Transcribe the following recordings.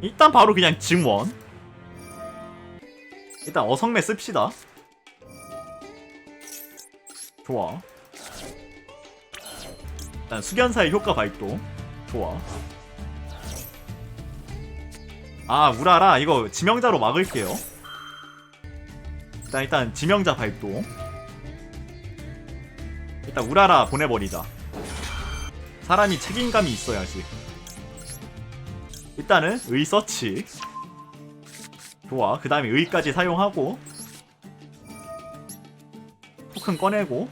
일단 바로 그냥 증원. 일단 어성매 씁시다. 좋아. 일단 수견사의 효과 발동. 좋아. 아 우라라 이거 지명자로 막을게요. 일단 일단 지명자 발동. 일단 우라라 보내버리자. 사람이 책임감이 있어야지 일단은 의 서치. 좋아. 그 다음에 의까지 사용하고 토큰 꺼내고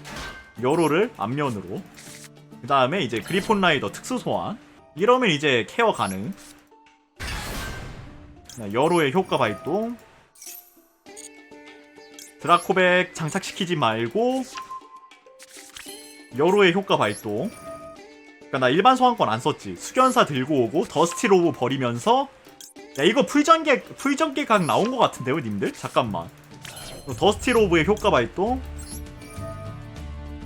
여로를 앞면으로. 그 다음에 이제 그리폰 라이더 특수 소환. 이러면 이제 케어 가능. 자, 여로의 효과 발동. 드라코백 장착시키지 말고 여로의 효과 발동 그니까 나 일반 소환권 안 썼지. 수견사 들고 오고 더스티 로브 버리면서 야 이거 풀전개 풀전개 각 나온 것 같은데요 님들? 잠깐만. 더스티 로브의 효과 발동.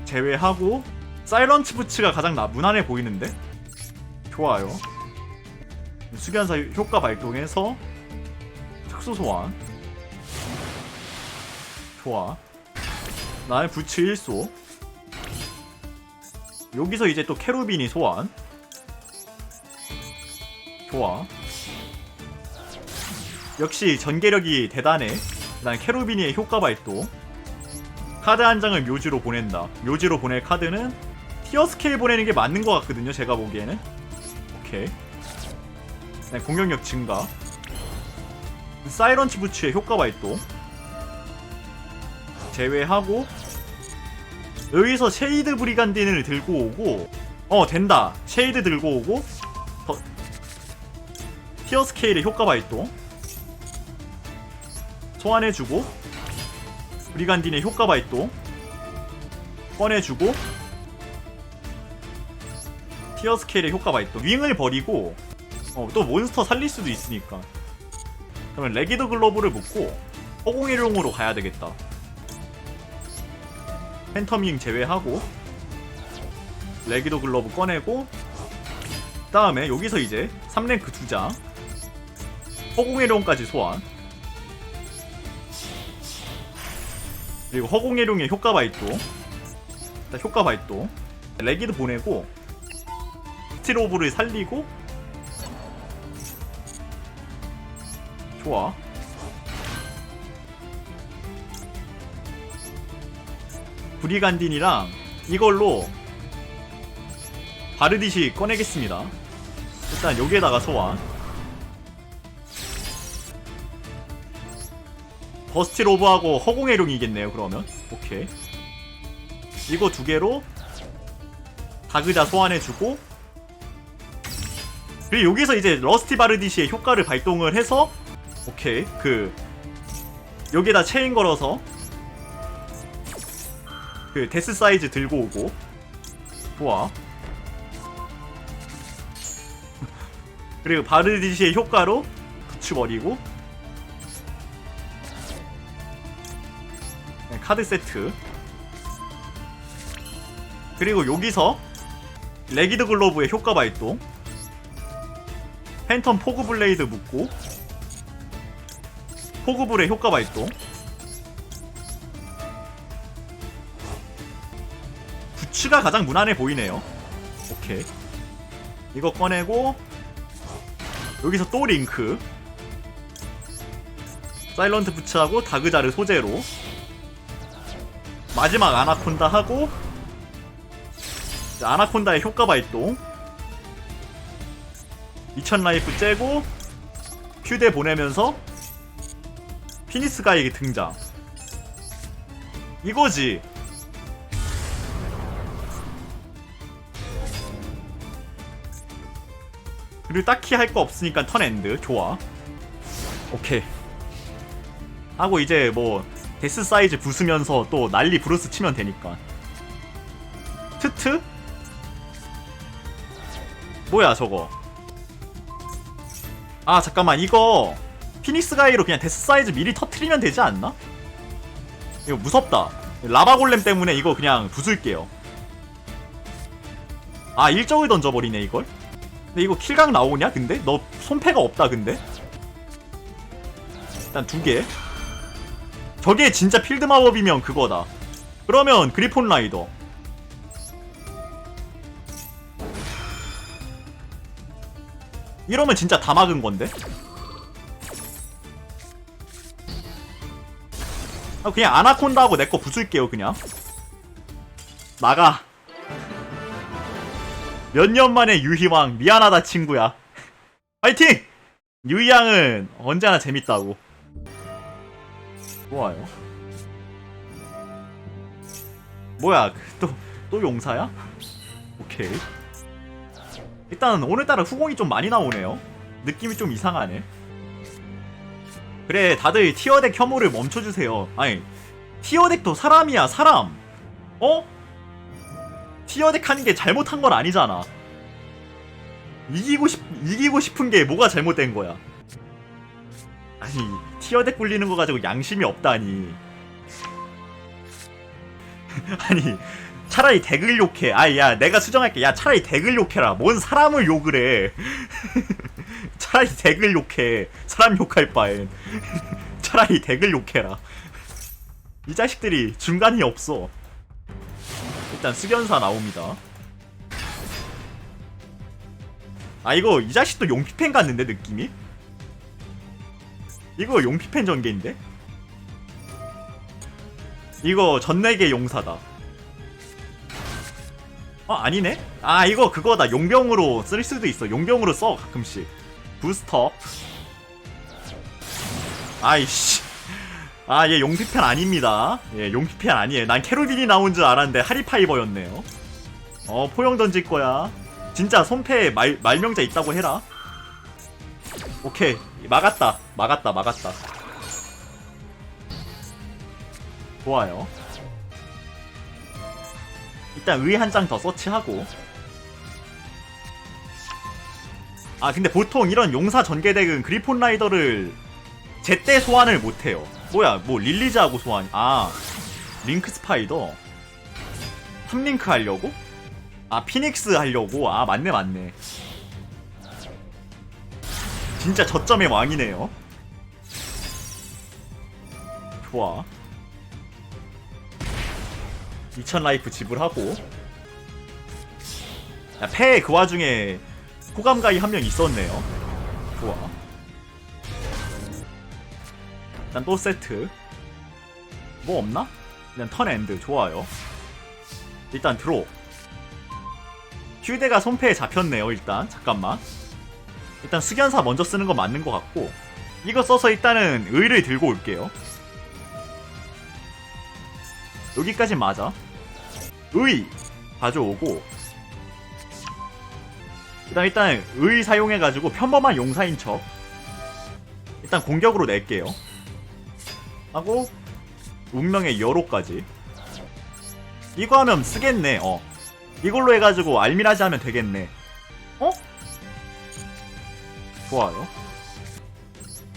제외하고 사이런트 부츠가 가장 나 무난해 보이는데? 좋아요. 수견사 효과 발동해서 특수 소환. 좋아. 나의 부츠 1소 여기서 이제 또 캐루빈이 소환. 좋아. 역시 전개력이 대단해. 난 캐루빈이의 효과 발동. 카드 한 장을 묘지로 보낸다. 묘지로 보낼 카드는 티어 스케일 보내는 게 맞는 것 같거든요 제가 보기에는. 오케이. 네, 공격력 증가. 사이런치 부츠의 효과 발동. 제외하고 여기서 쉐이드 브리간딘을 들고 오고 어 된다. 쉐이드 들고 오고 더 티어 스케일의 효과 발동. 소환해주고 브리간딘의 효과 발동. 꺼내주고 티어 스케일의 효과 발동. 윙을 버리고 어, 또 몬스터 살릴 수도 있으니까. 그러면 레기드 글러브를 묶고 허공일용으로 가야 되겠다 팬텀윙 제외하고 레기도 글러브 꺼내고 그 다음에 여기서 이제 3랭크 2장 허공해룡까지 소환 그리고 허공해룡의 효과 일단 효과 발동 레기도 보내고 스티로브를 살리고 좋아 브리간딘이랑 이걸로 바르디시 꺼내겠습니다. 일단 여기에다가 소환. 버스티 로브하고 허공해룡이겠네요. 그러면 오케이. 이거 두 개로 다그자 소환해주고 그리고 여기서 이제 러스티 바르디시의 효과를 발동을 해서 오케이 그 여기에다 체인 걸어서 그 데스 사이즈 들고 오고. 좋아. 그리고 바르디시의 효과로 붙여버리고. 네, 카드 세트. 그리고 여기서 레기드 글로브의 효과 발동. 팬텀 포그 블레이드 묶고. 포그블의 효과 발동 부츠가 가장 무난해 보이네요. 오케이. 이거 꺼내고 여기서 또 링크. 사일런트 부츠하고 다그자를 소재로. 마지막 아나콘다 하고 자, 아나콘다의 효과 발동. 2000 라이프 째고 휴대 보내면서 피니스 가에게 등장. 이거지 그리고 딱히 할 거 없으니까 턴엔드. 좋아. 오케이. 하고 이제 뭐 데스 사이즈 부수면서 또 난리 브루스 치면 되니까. 트트? 뭐야 저거? 아 잠깐만. 이거 피닉스 가이로 그냥 데스 사이즈 미리 터트리면 되지 않나? 이거 무섭다. 라바 골렘 때문에 이거 그냥 부술게요. 아 일정을 던져버리네 이걸 근데 이거 킬각 나오냐 근데? 너 손패가 없다 근데? 일단 두개. 저게 진짜 필드 마법이면 그거다. 그러면 그리폰 라이더. 이러면 진짜 다 막은 건데? 아, 그냥 아나콘다 하고 내 거 부술게요 그냥. 나가 몇 년 만에 유희왕 미안하다 친구야. 파이팅! 유희왕은 언제나 재밌다고. 좋아요 뭐야 또, 또 용사야? 오케이. 일단 오늘따라 후공이 좀 많이 나오네요. 느낌이 좀 이상하네. 그래 다들 티어덱 혐오를 멈춰주세요. 아니 티어덱도 사람이야 사람. 어? 티어덱 하는 게 잘못한 건 아니잖아. 이기고 싶 이기고 싶은 게 뭐가 잘못된 거야? 아니 티어덱 굴리는 거 가지고 양심이 없다니. 아니 차라리 덱을 욕해. 아야 내가 수정할게. 야 차라리 덱을 욕해라. 뭔 사람을 욕을 해? 차라리 덱을 욕해. 사람 욕할 바엔. 차라리 덱을 욕해라. 이 자식들이 중간이 없어 일단 수견사 나옵니다. 아 이거 이 자식도 용피펜 같는데 느낌이? 이거 용피펜 전개인데? 이거 전내계 용사다. 어 아니네? 아 이거 그거다. 용병으로 쓸 수도 있어. 용병으로 써 가끔씩. 부스터. 아이씨 아 얘 용피펜 아닙니다. 예 용피펜 아니에요. 난 캐롤빈이 나온 줄 알았는데 하리파이버였네요. 어 포용 던질 거야. 진짜 손패에 말, 말명자 있다고 해라. 오케이. 막았다. 막았다 막았다. 좋아요. 일단 의 한 장 더 서치하고. 아 근데 보통 이런 용사 전개덱은 그리폰 라이더를 제때 소환을 못해요 뭐야 뭐 릴리즈하고 소환. 아 링크 스파이더. 3링크 하려고? 아 피닉스 하려고? 아 맞네 맞네. 진짜 저점의 왕이네요. 좋아. 2000 라이프 지불하고. 야, 패에 그 와중에 호감가이 한 명 있었네요. 좋아 일단 또 세트. 뭐 없나? 그냥 턴 엔드. 좋아요. 일단 드로. 휴대가 손패에 잡혔네요 일단. 잠깐만. 일단 수견사 먼저 쓰는 거 맞는 것 같고. 이거 써서 일단은 의를 들고 올게요. 여기까지 맞아. 의 가져오고. 일단 일단 의 사용해가지고 평범한 용사인 척. 일단 공격으로 낼게요 하고 운명의 여로까지. 이거 하면 쓰겠네 어. 이걸로 해가지고 알미라지 하면 되겠네. 어? 좋아요.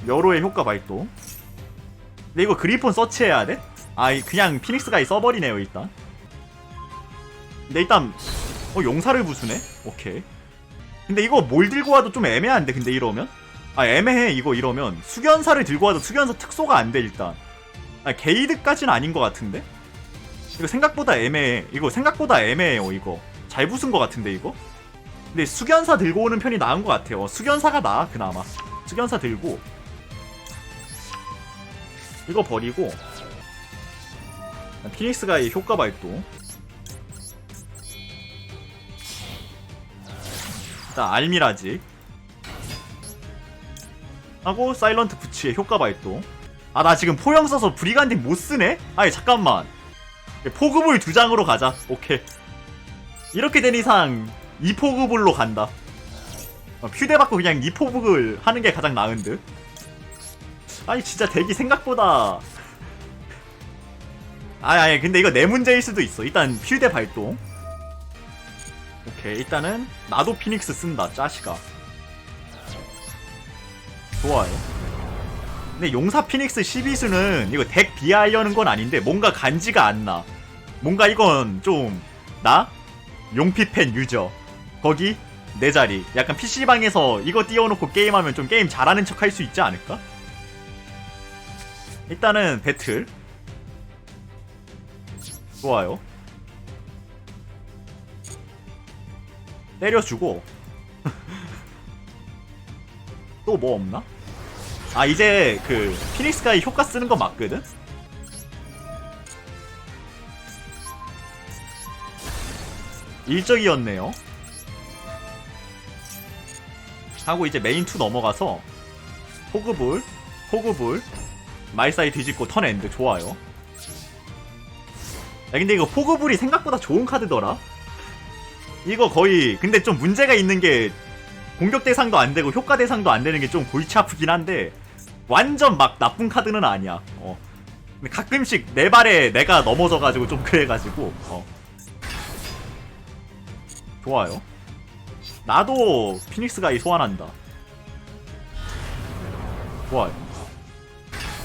여로의 효과 발동. 근데 이거 그리폰 서치해야 돼? 아 이- 그냥 피닉스가이 써버리네요 일단. 근데 일단 어 용사를 부수네? 오케이. 근데 이거 뭘 들고 와도 좀 애매한데 근데 이러면? 아 애매해 이거 이러면. 수견사를 들고 와도 수견사 특소가 안 돼 일단 아 게이드까지는 아닌 것 같은데? 이거 생각보다 애매해. 이거 생각보다 애매해요 이거. 잘 부순 것 같은데 이거? 근데 수견사 들고 오는 편이 나은 것 같아요. 수견사가 나아 그나마. 수견사 들고. 이거 버리고. 피닉스 가의 효과 발동. 일단 알미라지. 하고 사일런트 부츠의 효과 발동 아 나 지금 포영 써서 브리간딩 못 쓰네? 아니 잠깐만. 포그볼 두 장으로 가자. 오케이. 이렇게 된 이상 이 포그볼로 간다. 어, 휴대 받고 그냥 이 포그볼 하는 게 가장 나은 듯 아니 진짜 대기 생각보다. 아니 아니 근데 이거 내 문제일 수도 있어. 일단 휴대 발동. 오케이 일단은 나도 피닉스 쓴다 짜시가 좋아요 근데 용사 피닉스 12수는 이거 덱 비하하려는 건 아닌데 뭔가 간지가 안 나 뭔가 이건 좀 나? 용피펜 유저 거기 내 자리 약간 PC방에서 이거 띄워놓고 게임하면 좀 게임 잘하는 척 할 수 있지 않을까? 일단은 배틀 좋아요 때려주고 또 뭐 없나? 아 이제 그 피닉스가이 효과 쓰는 거 맞거든? 일적이었네요. 하고 이제 메인 2 넘어가서 포그볼 포그볼 말사이 뒤집고 턴엔드 좋아요. 야 근데 이거 포그볼이 생각보다 좋은 카드더라. 이거 거의 근데 좀 문제가 있는 게 공격 대상도 안 되고 효과 대상도 안 되는 게 좀 골치 아프긴 한데 완전 막 나쁜 카드는 아니야. 어. 근데 가끔씩 내 발에 내가 넘어져가지고 좀 그래가지고 어. 좋아요. 나도 피닉스가 이 소환한다. 좋아요.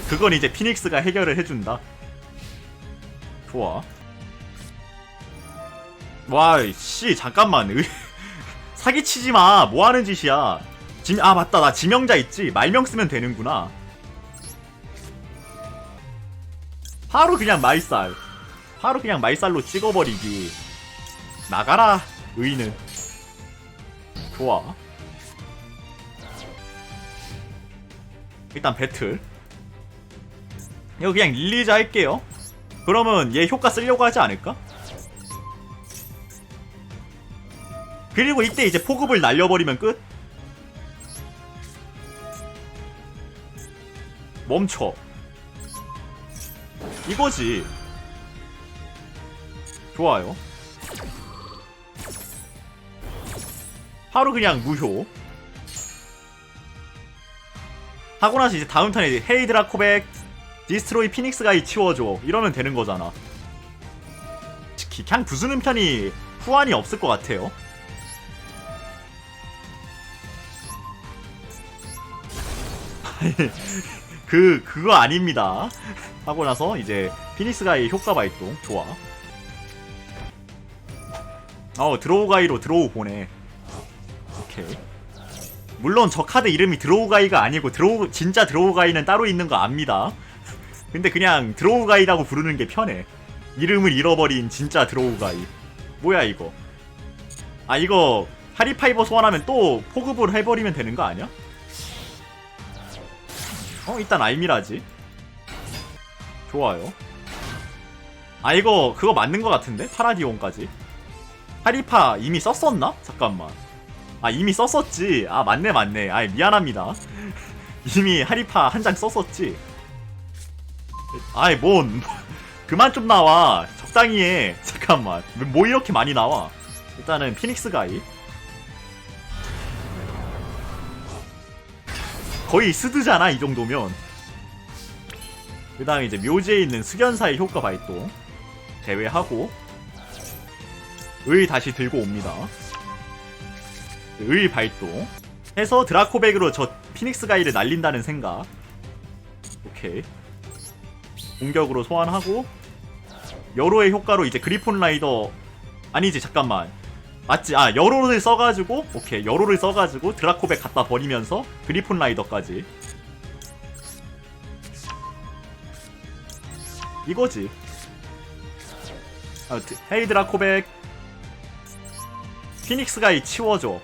그건 이제 피닉스가 해결을 해준다. 좋아. 와, 씨, 잠깐만. 의- 사기치지 마. 뭐 하는 짓이야. 지, 아, 맞다. 나 지명자 있지. 말명 쓰면 되는구나. 바로 그냥 말살. 바로 그냥 말살로 찍어버리기. 나가라, 의는. 좋아. 일단 배틀. 이거 그냥 릴리즈 할게요. 그러면 얘 효과 쓰려고 하지 않을까? 그리고 이때 이제 포급을 날려버리면 끝. 멈춰. 이거지. 좋아요. 바로 그냥 무효. 하고 나서 이제 다음 턴에 헤이 드라 코백 디스트로이 피닉스 가이 치워줘 이러면 되는 거잖아. 특히 그냥 부수는 편이 후환이 없을 것 같아요. 그 그거 아닙니다. 하고 나서 이제 피닉스가이 효과 발동 좋아. 어 드로우 가이로 드로우 보내. 오케이. 물론 저 카드 이름이 드로우 가이가 아니고 드로우 진짜 드로우 가이는 따로 있는 거 압니다. 근데 그냥 드로우 가이라고 부르는 게 편해. 이름을 잃어버린 진짜 드로우 가이. 뭐야 이거? 아 이거 하리파이버 소환하면 또 포급을 해버리면 되는 거 아니야? 어 일단 알미라지. 좋아요. 아 이거 그거 맞는 거 같은데 파라디온까지. 하리파 이미 썼었나? 잠깐만. 아 이미 썼었지. 아 맞네 맞네. 아 미안합니다. 이미 하리파 한 장 썼었지. 아이 뭔 그만 좀 나와. 적당히 해. 잠깐만. 뭐 이렇게 많이 나와? 일단은 피닉스 가이. 거의 스드잖아 이 정도면. 그 다음에 이제 묘지에 있는 수견사의 효과 발동 제외하고 의 다시 들고 옵니다. 의 발동 해서 드라코백으로 저 피닉스 가이를 날린다는 생각. 오케이. 공격으로 소환하고 여로의 효과로 이제 그리폰 라이더 아니지 잠깐만 맞지? 아 여로를 써가지고 오케이. 여로를 써가지고 드라코백 갖다 버리면서 그리폰 라이더까지. 이거지. 아, 드- 헤이 드라코백 피닉스 가이 치워줘